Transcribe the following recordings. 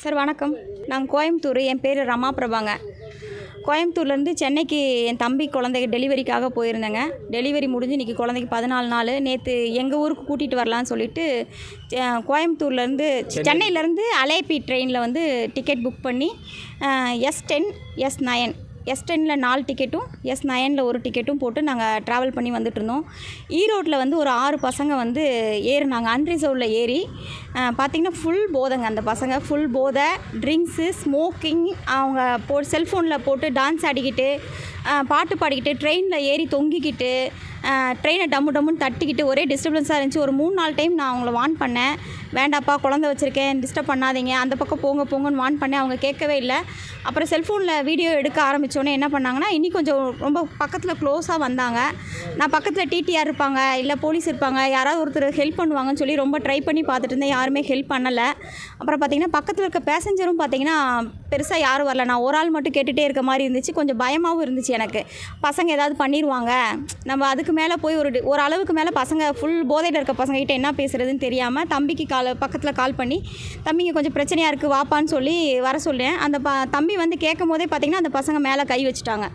Sir வணக்கம். நான் கோயம்புத்தூர் என் பேர் ரமா பிரபாங்க. கோயம்புத்தூர்லேருந்து சென்னைக்கு என் தம்பி குழந்தைக்கு டெலிவரிக்காக போயிருந்தேங்க. டெலிவரி முடிஞ்சு இன்றைக்கி குழந்தைக்கு பதினாலு நாள். நேற்று எங்கள் ஊருக்கு கூட்டிகிட்டு வரலான்னு சொல்லிட்டு கோயம்புத்தூர்லேருந்து சென்னையிலேருந்து அலேபி ட்ரெயினில் வந்து டிக்கெட் புக் பண்ணி S ten S nine S டெனில் நாலு டிக்கெட்டும் எஸ் நயனில் ஒரு டிக்கெட்டும் போட்டு நாங்கள் ட்ராவல் பண்ணி வந்துட்டுருந்தோம். ஈரோட்டில் வந்து ஒரு ஆறு பசங்க வந்து ஏறினாங்க. அன்ரிசர்வில் ஏறி பார்த்திங்கன்னா பார்த்தீங்கன்னா ஃபுல் போதைங்க அந்த பசங்க. ஃபுல் போதை ட்ரிங்க்ஸு ஸ்மோக்கிங் அவங்க போ செல்ஃபோனில் போட்டு டான்ஸ் ஆடிக்கிட்டு பாட்டு பாடிக்கிட்டு ட்ரெயினில் ஏறி தொங்கிக்கிட்டு ட்ரெயினை டம்மு டம்முன்னு தட்டிக்கிட்டு ஒரே டிஸ்டர்பன்ஸாக இருந்துச்சு. ஒரு மூணு நாலு டைம் நான் அவங்கள வான் பண்ணேன். வேண்டாப்பா குழந்தை வச்சுருக்கேன் டிஸ்டர்ப் பண்ணாதீங்க. அந்த பக்கம் போங்க போங்கன்னு வான் பண்ணேன். அவங்க கேட்கவே இல்லை. அப்புறம் செல்ஃபோனில் வீடியோ எடுக்க ஆரம்பித்தோன்னே என்ன பண்ணாங்கன்னா இன்னி கொஞ்சம் ரொம்ப பக்கத்தில் க்ளோஸாக வந்தாங்க. நான் பக்கத்தில் டிடிஆர் இருப்பாங்க இல்லை போலீஸ் இருப்பாங்க யாராவது ஒருத்தர் ஹெல்ப் பண்ணுவாங்கன்னு சொல்லி ரொம்ப ட்ரை பண்ணி பார்த்துட்டு இருந்தேன். யாருமே ஹெல்ப் பண்ணலை. அப்புறம் பார்த்திங்கன்னா பக்கத்தில் இருக்க பேசஞ்சரும் பார்த்தீங்கன்னா பெருசாக யாரும் வரல. நான் ஒரு ஆள் மட்டும் கேட்டுகிட்டே இருக்க மாதிரி இருந்துச்சு. கொஞ்சம் பயமாகவும் இருந்துச்சு எனக்கு. பசங்க ஏதாவது பண்ணிடுவாங்க நம்ம அதுக்கு மேலே போய் ஒரு ஒரு அளவுக்கு மேலே பசங்க ஃபுல் போதையில் இருக்க பசங்க கிட்ட என்ன பேசுறதுன்னு தெரியாமல் தம்பிக்கு கால் பக்கத்தில் கால் பண்ணி தம்பிங்க கொஞ்சம் பிரச்சனையாக இருக்குது வாப்பான்னு சொல்லி வர சொல்லேன் அந்த ப தம்பி வந்து கேட்கும் போதே பார்த்தீங்கன்னா அந்த பசங்க மேலே கை வச்சுட்டாங்க.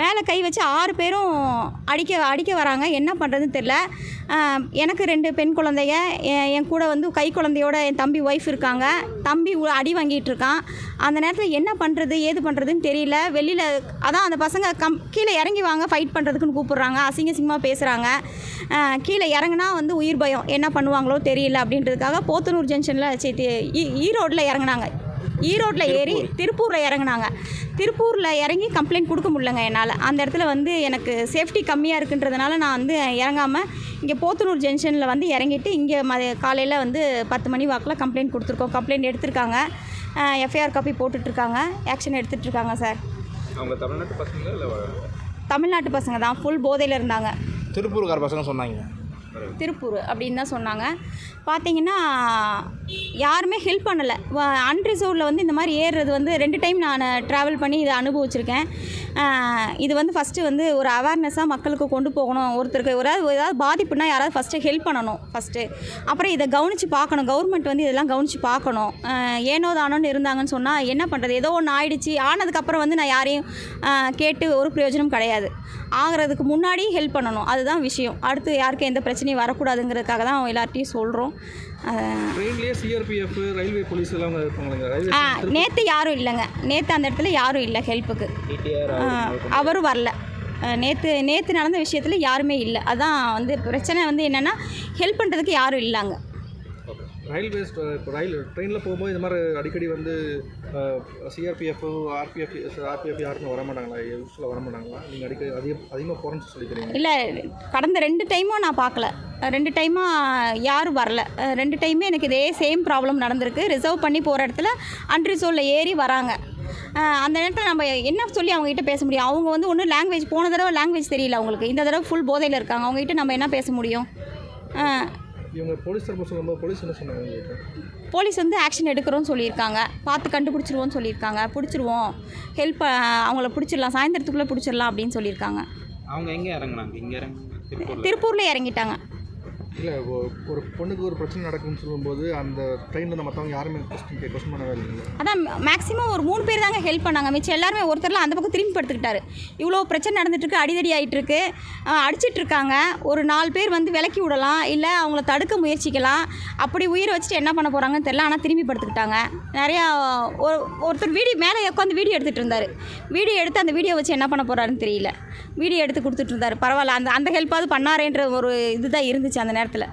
மேலே கை வச்சு ஆறு பேரும் அடிக்க அடிக்க வராங்க. என்ன பண்ணுறதுன்னு தெரில. எனக்கு ரெண்டு பெண் குழந்தைங்க என் என் கூட வந்து கை குழந்தையோட என் தம்பி ஒய்ஃப் இருக்காங்க. தம்பி அடி வாங்கிட்டு இருக்கான். அந்த நேரத்தில் என்ன பண்ணுறது ஏது பண்ணுறதுன்னு தெரியல. வெளியில் அதான் அந்த பசங்க கம் கீழே இறங்கி வாங்க ஃபைட் பண்ணுறதுக்குன்னு கூப்பிட்றாங்க. அசிங்க அசிங்கமாக பேசுகிறாங்க கீழே இறங்குனா வந்து உயிர் பயம். என்ன பண்ணுவாங்களோ தெரியல அப்படின்றதுக்காக போத்தனூர் ஜங்ஷனில் சேர்த்து ஈரோட்டில் இறங்குனாங்க. ஈரோட்டில் ஏறி திருப்பூரில் இறங்குனாங்க. திருப்பூரில் இறங்கி கம்ப்ளைண்ட் கொடுக்க முடியலங்க என்னால். அந்த இடத்துல வந்து எனக்கு சேஃப்டி கம்மியாக இருக்குன்றதுனால நான் வந்து இறங்காமல் இங்கே போத்தனூர் ஜங்ஷனில் வந்து இறங்கிட்டு இங்கே ம காலையில் வந்து பத்து மணி வாக்கில் கம்ப்ளைண்ட் கொடுத்துருக்கோம். கம்ப்ளைண்ட் எடுத்திருக்காங்க. எஃப்ஐஆர் காப்பி போட்டுட்ருக்காங்க. ஆக்ஷன் எடுத்துகிட்ருக்காங்க சார் அவங்க தமிழ்நாட்டு பசங்க இல்லை தமிழ்நாட்டு பசங்க தான். ஃபுல் போதையில் இருந்தாங்க. திருப்பூர்கார பசங்க சொன்னாங்க. திருப்பூர் அப்படின்னு தான் சொன்னாங்க. பார்த்தீங்கன்னா யாருமே ஹெல்ப் பண்ணலை. அன்ரிசர்வில் வந்து இந்த மாதிரி ஏறுறது வந்து ரெண்டு டைம் நான் ட்ராவல் பண்ணி இதை அனுபவிச்சிருக்கேன். இது வந்து ஃபஸ்ட்டு வந்து ஒரு அவேர்னஸாக மக்களுக்கு கொண்டு போகணும். ஒருத்தருக்கு ஒரு ஏதாவது பாதிப்புனா யாராவது ஃபஸ்ட்டு ஹெல்ப் பண்ணணும் ஃபஸ்ட்டு அப்புறம் இதை கவனித்து பார்க்கணும். கவர்மெண்ட் வந்து இதெல்லாம் கவனித்து பார்க்கணும். ஏனோ தானோன்னு இருந்தாங்கன்னு சொன்னால் என்ன பண்ணுறது ஏதோ ஒன்று ஆயிடுச்சு. ஆனதுக்கப்புறம் வந்து நான் யாரையும் கேட்டு ஒரு பிரயோஜனம் கிடையாது. ஆகிறதுக்கு முன்னாடி ஹெல்ப் பண்ணணும். அதுதான் விஷயம். அடுத்து யாருக்கும் எந்த பிரச்சனையும் வரக்கூடாதுங்கிறதுக்காக தான் எல்லார்ட்டையும் சொல்கிறோம் நேற்று யாரும் இல்லைங்க. நேற்று அந்த இடத்துல யாரும் இல்லை ஹெல்ப்புக்கு அவரும் வரல. நேற்று நேற்று நடந்த விஷயத்தில் யாருமே இல்லை. அதான் வந்து பிரச்சனை வந்து என்னென்னா ஹெல்ப் பண்ணுறதுக்கு யாரும் இல்லைங்க. ரயில்வே இப்போ ரயில் ட்ரெயினில் போகும்போது இந்த மாதிரி அடிக்கடி வந்து சிஆர்பிஎஃப் ஆர்பிஎஃப் ஆர்பிஎஃப் யாருமே வர மாட்டாங்களா? யூஸ்ஃபுல்லாக வர மாட்டாங்களா? நீங்கள் அடிக்கடி அதிக அதிகமாக போகிறேன்னு சொல்லிக்கிறீங்க. இல்லை கடந்த ரெண்டு டைமும் நான் பார்க்கல ரெண்டு டைமாக யாரும் வரல. ரெண்டு டைமே எனக்கு இதே சேம் ப்ராப்ளம் நடந்திருக்கு. ரிசர்வ் பண்ணி போகிற இடத்துல அன்ரிசர்வில் ஏறி வராங்க. அந்த நேரத்தில் நம்ம என்ன சொல்லி அவங்ககிட்ட பேச முடியும்? அவங்க வந்து ஒன்றும் லாங்குவேஜ் போன தடவை லாங்குவேஜ் தெரியல அவங்களுக்கு. இந்த தடவை ஃபுல் போதையில் இருக்காங்க. அவங்ககிட்ட நம்ம என்ன பேச முடியும்? போலீஸ் தரப்பு சொல்லும்போது போலீஸ் என்ன சொன்னாங்க உங்களுக்கு போலீஸ் வந்து ஆக்ஷன் எடுக்கிறோன்னு சொல்லியிருக்காங்க. பார்த்து கண்டுபிடிச்சிருவோன்னு சொல்லியிருக்காங்க. பிடிச்சிருவோம். ஹெல்ப் அவங்கள பிடிச்சிடலாம். சாயந்தரத்துக்குள்ளே பிடிச்சிடலாம் அப்படின்னு சொல்லியிருக்காங்க. அவங்க எங்கே இறங்குனாங்க? இங்கே திருப்பூரில் இறங்கிட்டாங்க. இல்லை ஒரு பொண்ணுக்கு ஒரு பிரச்சனை நடக்கும்னு சொல்லும்போது அந்த ட்ரெயினில் இந்த மற்றவங்க யாருமே கொஸ்டின் கே கொஸ்டின் பண்ணவே இல்லை அதான் மேக்ஸிமம் ஒரு மூணு பேர் தாங்க ஹெல்ப் பண்ணாங்க. மிச்சம் எல்லாருமே ஒருத்தர்லாம் அந்த பக்கம் திரும்பி படுத்துக்கிட்டாரு. இவ்வளோ பிரச்சனை நடந்துட்டுருக்கு அடிதடி ஆகிட்டுருக்கு அடிச்சிட்டு இருக்காங்க ஒரு நாலு பேர் வந்து விலக்கி விடலாம். இல்லை அவங்கள தடுக்க முயற்சிக்கலாம். அப்படி உயிரை வச்சுட்டு என்ன பண்ண போகிறாங்கன்னு தெரில ஆனால் திரும்பி படுத்துக்கிட்டாங்க. நிறையா ஒரு ஒருத்தர் வீடியோ மேலே உட்காந்து வீடியோ எடுத்துகிட்டு இருந்தார். வீடியோ எடுத்து அந்த வீடியோ வச்சு என்ன பண்ண போகிறாருன்னு தெரியல. வீடியோ எடுத்து கொடுத்துட்டு இருந்தார். பரவாயில்ல. அந்த அந்த ஹெல்ப்பாவது பண்ணாரேன்ற ஒரு இதுதான் இருந்துச்சு அந்த நேரத்தில்.